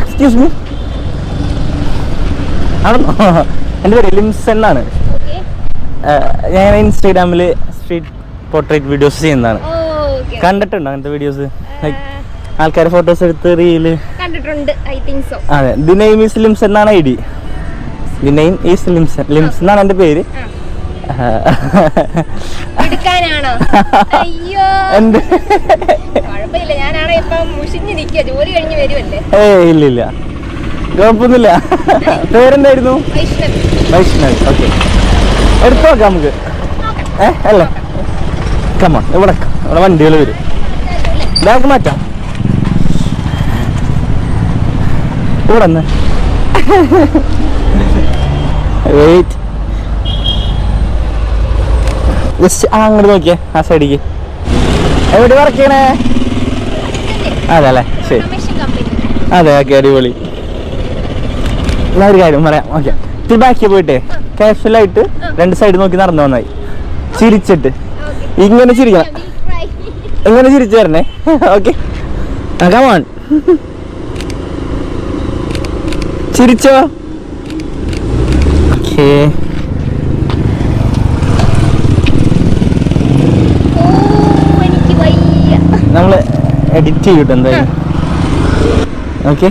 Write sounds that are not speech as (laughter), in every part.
Excuse me ആണോ? എന്റെ പേര് ലിംസ് എന്നാണ്. ഞാൻ ഇൻസ്റ്റാഗ്രാമിൽ സ്ട്രീറ്റ് പോർട്രേറ്റ് വീഡിയോസ് ചെയ്യുന്നതാണ്. കണ്ടിട്ടുണ്ടോ അങ്ങനത്തെ വീഡിയോസ്? ലൈക്ക് ആൾക്കാർ ഫോട്ടോസ് എടുത്ത് റീൽ കണ്ടിട്ടുണ്ട് ഐ തിങ്ക് സോ അതെ ദി നെയിം ഈസ് ലിംസ് എന്നാണ് I D. The name is Limson. Lims എന്നാണ് എന്റെ പേര്. (laughs) എന്ത്? ഇപ്പൊ മുഷിഞ്ഞ് നിക്കുക ജോലി കഴിഞ്ഞ് വരുമല്ലേ ഇല്ല ഇല്ല. കുഴപ്പമൊന്നുമില്ല. പേരെന്തായിരുന്നു? വൈഷ്ണവി. വൈഷ്ണവ്. ഓക്കെ. എടുത്തു നോക്കാം നമുക്ക്. ഏ അല്ലേ? കമ്മ ഇവിടെ ഇവിടെ വണ്ടികൾ വരും. ബാഗ് മാറ്റാം. ഇവിടെ നിന്ന്. വെയിറ്റ് ജസ്റ്റ് ആ അങ്ങോട്ട് നോക്കിയേ ആ സൈഡിക്ക് എവിടെ വർക്ക് ചെയ്യണേ? അതെ അല്ലേ ശരി അതെ ഓക്കെ അടിപൊളി. ഞാൻ ഒരു കാര്യം പറയാം. ഓക്കെ. ഇത്തിരി ബാക്കി പോയിട്ട് കാഷ്വലായിട്ട് ആയിട്ട് രണ്ട് സൈഡ് നോക്കി നടന്നു വന്നായി ചിരിച്ചിട്ട്. ഇങ്ങനെ ചിരിക്കണം. ഇങ്ങനെ ചിരിച്ചു തരണേ ഓക്കെ. കമാൺ ചിരിച്ചോ? ഓക്കേ. എഡിറ്റ് ചെയ്യട്ടെ എന്തായാലും ഓക്കെ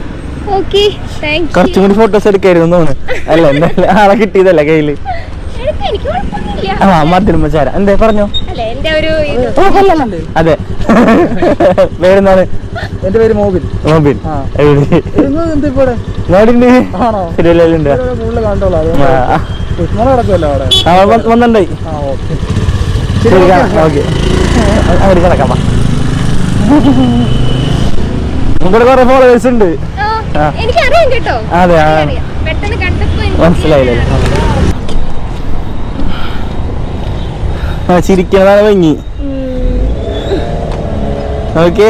ഓക്കെ താങ്ക് കുറച്ചും കൂടി ഫോട്ടോസ് എടുക്കായിരുന്നു തോന്നുന്നു. അല്ല എന്തായാലും ആളെ കിട്ടിയതല്ല കയ്യിൽ? ആ മധുരം ചാര എന്തേ പറഞ്ഞോ? അല്ല എന്റെ ഒരു അതെ. പേരെന്താണ്? എന്റെ പേര് മോബിൻ. മോബിൻ. ആ. എവിടെ? എന്തിപ്പോടെ നാടിണ്ട് ആണോ? തിരുവല്ലയിലുണ്ട്. കൂടുതൽ കണ്ടോളൂ ആ. ഉസ്മാൻ കിടക്കുമല്ലോ അവിടെ? ആ വന്ന്- ആ ഓക്കെ. ശരി ഓക്കെ അവിടെ കിടക്കാം. ഇവിടെ കുറെ ഫോളോവേഴ്സ് ഉണ്ട്. എനിക്കറിയാം കേട്ടോ അതെ. പെട്ടെന്ന് കണ്ടപ്പോ മനസ്സിലായില്ലേ? ആ ചിരിക്കണതാണ് ഭംഗി. ഓക്കെ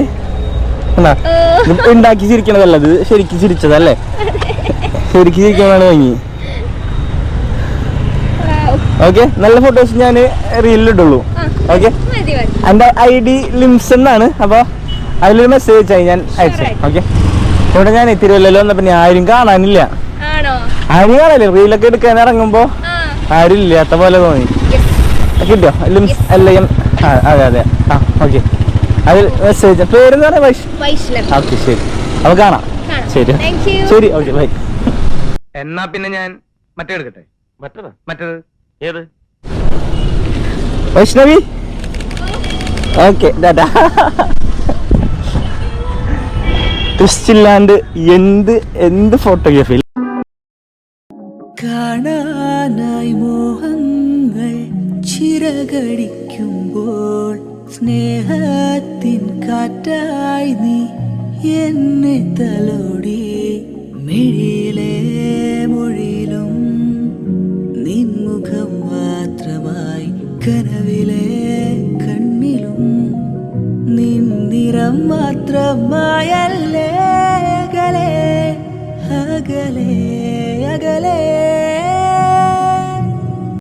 ഉണ്ടാക്കി ചിരിക്കണതല്ല ഇത് ശരിക്കും ചിരിച്ചതല്ലേ ശരിക്കും ചിരിക്കണതാണ് ഭംഗി wow. ഓക്കെ നല്ല ഫോട്ടോസ് ഞാൻ റീലിൽ ഇടുള്ളൂ. ഓക്കെ എന്റെ ഐ ഡി ലിംസ് എന്നാണ്. അപ്പോൾ അതിലൊരു മെസ്സേജ് ആയി ഞാൻ അയച്ചു. ഓക്കെ ഇവിടെ ഞാൻ എത്തിരുവല്ലോ എന്നാ പിന്നെ ആരും കാണാനില്ല. ആണോ? ആരും കാണാനില്ല. റീലൊക്കെ എടുക്കാൻ ഇറങ്ങുമ്പോൾ ആ. ആരും ഇല്ലാത്ത പോലെ തോന്നി. കിട്ടോ ലിംസ് അല്ല എം അതെ അതെ. ആ ഓക്കെ അതിൽ മെസ്സേജ് പേരെന്ന് പറയാം ഓക്കെ ശരി. അപ്പോൾ കാണാം. കാണാം. ശരി. Thank ശരി ഓക്കെ ബൈ എന്നാ പിന്നെ ഞാൻ മറ്റേ എടുക്കട്ടെ? മറ്റേത്? മറ്റേത്? ഏത്? വൈഷ്ണവി? ഓക്കെ ഡാറ്റാ ട്വിസ്റ്റ് ഇല്ലാണ്ട് എന്ത് എന്ത് ഫോട്ടോഗ്രാഫി? കാണാനായി മോഹങ്ങൾ ചിറകടിക്കുമ്പോൾ സ്നേഹത്തിൻ കാറ്റായി നീ എന്നെ തലോടി മിഴിയിലെ കനവിലെ കണ്ണിലും നിന്നിറം നിറം മാത്രമായല്ലേ അകലേ അകലെ.